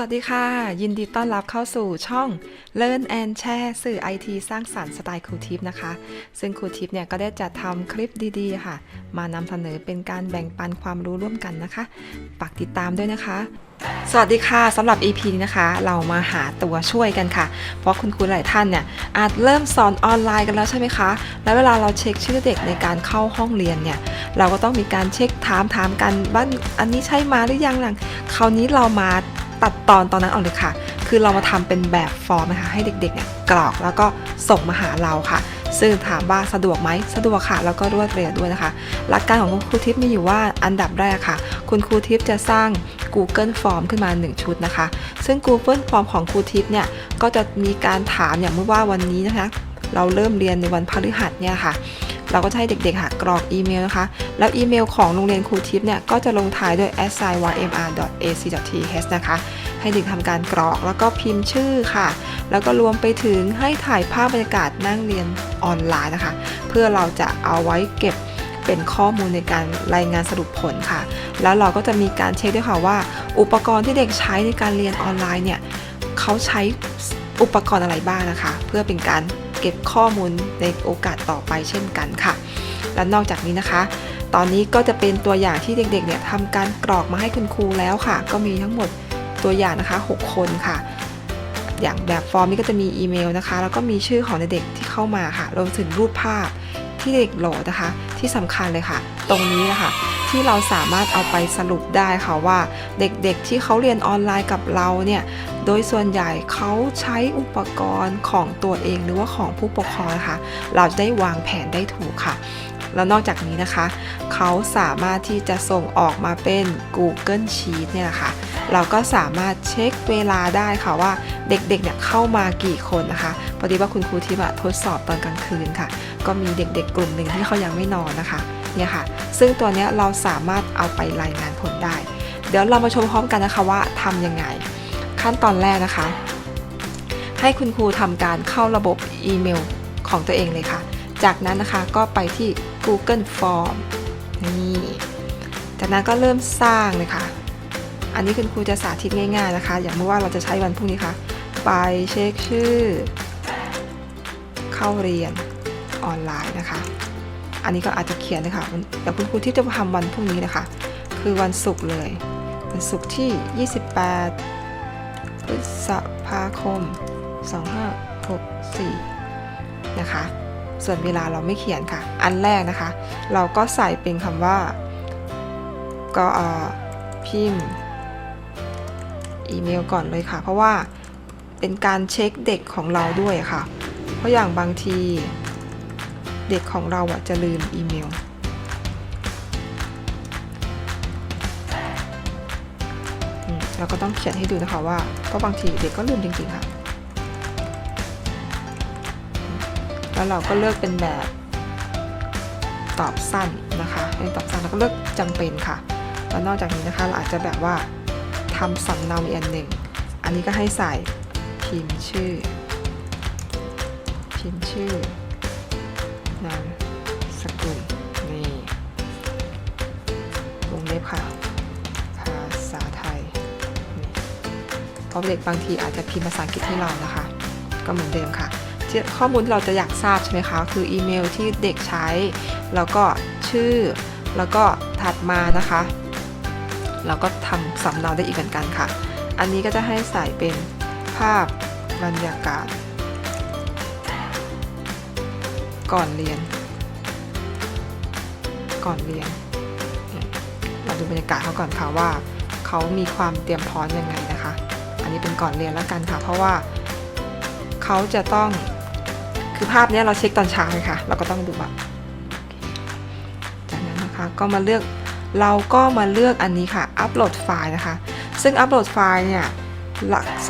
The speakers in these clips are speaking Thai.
วัสดีค่ะ ยินดีต้อนรับเข้าสู่ช่อง Learn and Share สื่อ IT สร้างสรรค์สไตล์ครูทิปนะคะ ซึ่งครูทิปเนี่ยก็ได้จัดทำคลิปดีๆ ค่ะ มานำเสนอเป็นการแบ่งปันความรู้ร่วมกันนะคะฝากติดตามด้วยนะคะ สวัสดีค่ะสำหรับ EP นี้นะคะ เรามาหาตัวช่วยกันค่ะ เพราะคุณครูหลายท่านเนี่ยอาจเริ่มสอนออนไลน์กันแล้วใช่ไหมคะ แล้วเวลาเราเช็คชื่อเด็กในการเข้าห้องเรียนเนี่ยเราก็ต้องมีการเช็คถามถามกันว่าอันนี้ใช่มาหรือยังหลังคราวนี้เรามา ตัดตอนตอนนั้นออกเลยค่ะ คือเรามาทำเป็นแบบฟอร์มนะคะ ให้เด็กๆเนี่ยกรอกแล้วก็ส่งมาหาเราค่ะ ซึ่งถามว่าสะดวกไหมสะดวกค่ะ แล้วก็รวดเร็วด้วยนะคะ หลักการของคุณครูทิพย์มีอยู่ว่าอันดับแรกค่ะ คุณครูทิพย์จะสร้าง Google Form ขึ้นมา 1 ชุดนะคะ ซึ่ง Google Form ของครูทิพย์เนี่ยก็จะมีการถามอย่างเมื่อว่าวันนี้นะคะ เราเริ่มเรียนในวันพฤหัสเนี่ยค่ะเราก็จะให้เด็กๆค่ะกรอกอีเมลนะคะ แล้วอีเมลของโรงเรียนครูทิพย์เนี่ย ก็จะลงท้ายด้วย assign.ymr.ac.th นะคะ ให้เด็กทำการกรอกแล้วก็พิมพ์ชื่อค่ะ แล้วก็รวมไปถึงให้ถ่ายภาพบรรยากาศนั่งเรียนออนไลน์นะคะ เพื่อเราจะเอาไว้เก็บเป็นข้อมูลในการรายงานสรุปผลค่ะ แล้วเราก็จะมีการเช็คด้วยค่ะว่า อุปกรณ์ที่เด็กใช้ในการเรียนออนไลน์เนี่ยเขาใช้อุปกรณ์อะไรบ้างนะคะ เพื่อเป็นการเก็บข้อมูลในโอกาสต่อไปเช่นกันค่ะ และนอกจากนี้นะคะ ตอนนี้ก็จะเป็นตัวอย่างที่เด็กๆเนี่ยทำการกรอกมาให้คุณครูแล้วค่ะ ก็มีทั้งหมด ตัวอย่างนะคะ 6 คนค่ะ อย่างแบบฟอร์มนี้ก็จะมีอีเมลนะคะ แล้วก็มีชื่อของเด็กที่เข้ามาค่ะ รวมถึงรูปภาพที่เด็กโหลดนะคะ ที่สำคัญเลยค่ะ ตรงนี้นะคะที่เราสามารถเอาไปสรุปได้ค่ะว่า เด็กๆที่เขาเรียนออนไลน์กับเราเนี่ย โดยส่วนใหญ่เขาใช้อุปกรณ์ของตัวเองหรือว่าของผู้ปกครองนะคะ เราจะได้วางแผนได้ถูกค่ะ แล้วนอกจากนี้นะคะ เขาสามารถที่จะส่งออกมาเป็น Google Sheet เนี่ยนะคะ เราก็สามารถเช็คเวลาได้ค่ะว่าเด็กๆเนี่ยเข้ามากี่คนนะคะพอดีว่าคุณครูทิพย์อะทดสอบตอนกลางคืนค่ะ ก็มีเด็กๆ กลุ่มหนึ่งที่เขายังไม่นอนนะคะเนี่ยค่ะ ซึ่งตัวเนี้ยเราสามารถเอาไปรายงานผลได้ เดี๋ยวเรามาชมพร้อมกันนะคะว่าทำยังไง ขั้นตอนแรกนะคะ ให้คุณครูทำการเข้าระบบอีเมลของตัวเองเลยค่ะ จากนั้นนะคะก็ไปที่ Google Form นี่จากนั้นก็เริ่มสร้างเลยค่ะ อันนี้คุณครูจะสาธิตง่ายๆนะคะ อย่างเมื่อว่าเราจะใช้วันพรุ่งนี้ค่ะ ไปเช็คชื่อ เข้าเรียนออนไลน์นะคะ อันนี้ก็อาจจะเขียนเลยค่ะอย่างคุณครูที่จะทำวันพรุ่งนี้นะคะ คือวันศุกร์เลย วันศุกร์ที่ 28 พฤษภาคม 2564 นะคะ ส่วนเวลาเราไม่เขียนค่ะ อันแรกนะคะ เราก็ใส่เป็นคำว่า ก็พิมพ์อีเมลก่อนเลยค่ะ เพราะว่าเป็นการเช็คเด็กของเราด้วยค่ะ เพราะอย่างบางทีเด็กของเราอะจะลืมอีเมล เราก็ต้องเขียนให้ดูนะคะว่าเพราะบางทีเด็กก็ลืมจริงๆค่ะ แล้วเราก็เลือกเป็นแบบตอบสั้นนะคะให้ตอบสั้นแล้วก็เลือกจำเป็นค่ะ แล้วนอกจากนี้นะคะเราอาจจะแบบว่าทำสำเนาอีกอันหนึ่ง อันนี้ก็ให้ใส่พิมพ์ชื่อ พิมพ์ชื่อนามสกุลนี่วงเล็บค่ะ ภาษาไทยนี่เพราะเด็กบางทีอาจจะพิมพ์ภาษาอังกฤษให้เรานะคะ ก็เหมือนเดิมค่ะ ข้อมูลที่เราจะอยากทราบใช่ไหมคะ คืออีเมลที่เด็กใช้ แล้วก็ชื่อ แล้วก็ถัดมานะคะ เราก็ทำสำเนาได้อีกเหมือนกันค่ะ อันนี้ก็จะให้ใส่เป็นภาพบรรยากาศ ก่อนเรียน ก่อนเรียน เราดูบรรยากาศเขาก่อนค่ะว่าเขามีความเตรียมพร้อมยังไงนะคะ อันนี้เป็นก่อนเรียนแล้วกันค่ะ เพราะว่าเขาจะต้อง คือภาพนี้เราเช็คตอนเช้าเลยค่ะ เราก็ต้องดูแบบจากนั้นนะคะก็มาเลือกเราก็มาเลือกอันนี้ค่ะ อัปโหลดไฟล์นะคะ ซึ่งอัปโหลดไฟล์เนี่ย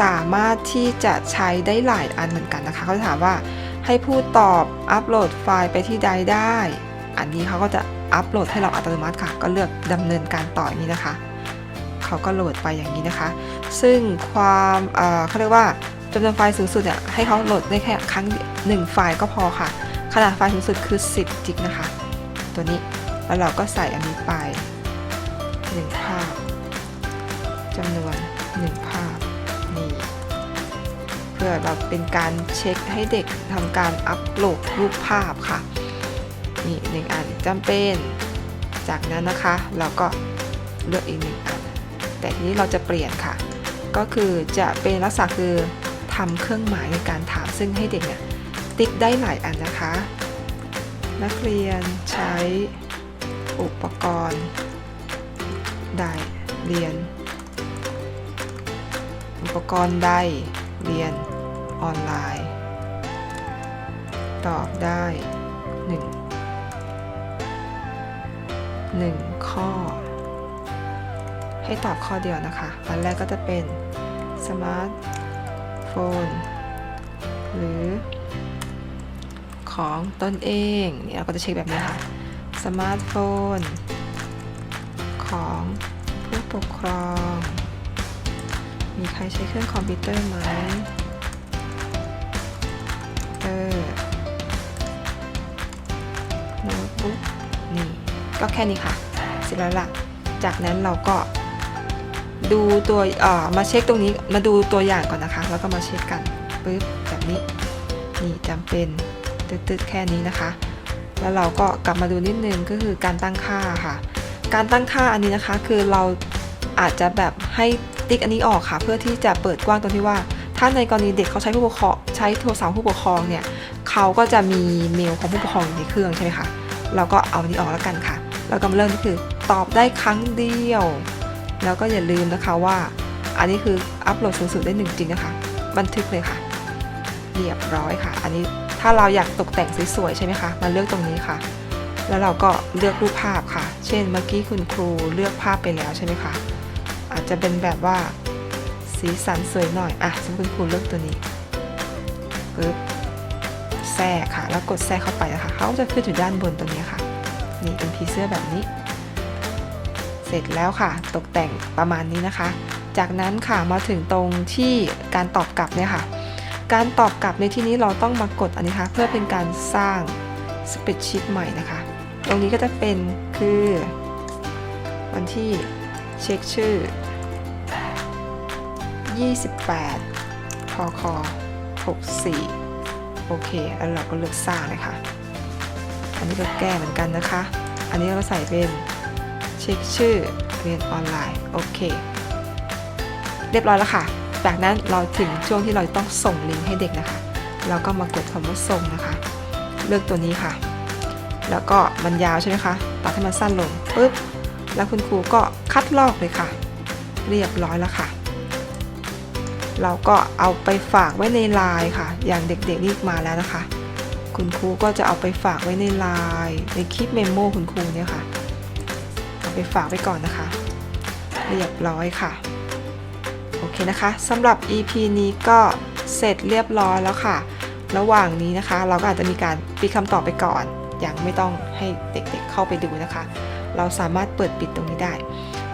สามารถที่จะใช้ได้หลายอันเหมือนกันนะคะเขาจะถามว่าให้ผู้ตอบอัปโหลดไฟล์ไปที่ใดได้ อันนี้เขาก็จะอัปโหลดให้เราอัตโนมัติค่ะ ก็เลือกดำเนินการต่ออย่างนี้นะคะ เขาก็โหลดไปอย่างนี้นะคะ ซึ่งความเขาเรียกว่า จำนวนไฟล์สูงสุดเนี่ยให้เขาโหลดได้แค่ครั้งหนึ่งไฟล์ก็พอค่ะ ขนาดไฟล์สูงสุดคือ 10 จิกนะคะ ตัวนี้แล้วเราก็ใส่อันนี้ไป1ภาพจำนวน 1 ภาพนี่เพื่อเราเป็นการเช็คให้เด็กทำการอัปโหลดรูปภาพค่ะนี่หนึ่งอันจำเป็น จากนั้นนะคะเราก็เลือกอีกหนึ่งอันแต่ทีนี้เราจะเปลี่ยนค่ะ ก็คือจะเป็นลักษณะคือ ทำเครื่องหมายในการถามซึ่งให้เด็กเนี่ยติ๊กได้หลายอันนะคะ นักเรียนใช้อุปกรณ์ใดเรียน อุปกรณ์ใดเรียนออนไลน์ ตอบได้หนึ่งหนึ่งข้อ ให้ตอบข้อเดียวนะคะ อันแรกก็จะเป็นสมาร์ท โฟน หรือ ของตนเองนี่เราก็จะเช็คแบบนี้ค่ะสมาร์ทโฟน ของผู้ปกครอง มีใครใช้เครื่องคอมพิวเตอร์ไหมเออโน้ตบุ๊กนี่ ก็แค่นี้ค่ะ เสร็จแล้วล่ะ จากนั้นเราก็ ดูตัวมาเช็คตรงนี้มาดูตัวอย่างก่อนนะคะ แล้วก็มาเช็คกันปึ๊บแบบนี้นี่จำเป็นตืดๆแค่นี้นะคะ แล้วเราก็กลับมาดูนิดนึงก็คือการตั้งค่าค่ะ การตั้งค่าอันนี้นะคะคือเราอาจจะแบบให้ติ๊กอันนี้ออกค่ะ เพื่อที่จะเปิดกว้างตรงที่ว่า ถ้าในกรณีเด็กเขาใช้ผู้ปกครองใช้โทรศัพท์ผู้ปกครองเนี่ยเขาก็จะมีเมลของผู้ปกครองอยู่ในเครื่องใช่ไหมคะเราก็เอาอันนี้ออกแล้วกันค่ะ แล้วก็มาเริ่มก็คือตอบได้ครั้งเดียว แล้วก็อย่าลืมนะคะว่า อันนี้คืออัปโหลดสูงสุดได้หนึ่งจริงนะคะ บันทึกเลยค่ะ เรียบร้อยค่ะ อันนี้ถ้าเราอยากตกแต่งสวยๆใช่ไหมคะ มาเลือกตรงนี้ค่ะ แล้วเราก็เลือกรูปภาพค่ะ เช่นเมื่อกี้คุณครูเลือกภาพไปแล้วใช่ไหมคะ อาจจะเป็นแบบว่าสีสันสวยหน่อย อะสมมติคุณครูเลือกตัวนี้ปึ๊บแทรกค่ะ แล้วกดแทรกเข้าไปนะคะเขาจะขึ้นอยู่ด้านบนตรงนี้ค่ะ นี่เป็นผีเสื้อแบบนี้ เสร็จแล้วค่ะ ตกแต่งประมาณนี้นะคะ จากนั้นค่ะมาถึงตรงที่การตอบกลับเนี่ยค่ะ การตอบกลับในที่นี้เราต้องมากดอันนี้ค่ะเพื่อเป็นการสร้างสเป e ชีตใหม่นะคะ ตรงนี้ก็จะเป็นคือ วันที่เช็คชื่อ 28 พค 64 โอเคแล้วเราก็เลือกสร้างเลยค่ะ อันนี้ก็แก้เหมือนกันนะคะ อันนี้เราใส่เป็น เช็คชื่อเรียนออนไลน์ โอเค เรียบร้อยแล้วค่ะ จากนั้นเราถึงช่วงที่เราต้องส่งลิงก์ให้เด็กนะคะ เราก็มากดคำว่าส่งนะคะ เลือกตัวนี้ค่ะ แล้วก็มันยาวใช่ไหมคะตัดให้มันสั้นลงปุ๊บ แล้วคุณครูก็คัดลอกเลยค่ะ เรียบร้อยแล้วค่ะ เราก็เอาไปฝากไว้ในไลน์ค่ะ อย่างเด็กๆนี่มาแล้วนะคะ คุณครูก็จะเอาไปฝากไว้ในไลน์ในคลิปเมมโมคุณครูเนี่ยค่ะ ไปฝากไว้ก่อนนะคะ เรียบร้อยค่ะ โอเคนะคะสำหรับ EP นี้ก็เสร็จเรียบร้อยแล้วค่ะ ระหว่างนี้นะคะ เราก็อาจจะมีการปิดคำตอบไปก่อน อย่างไม่ต้องให้เด็กๆเข้าไปดูนะคะ เราสามารถเปิดปิดตรงนี้ได้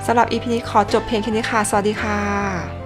สำหรับ EP นี้ขอจบเพียงแค่นี้ค่ะ สวัสดีค่ะ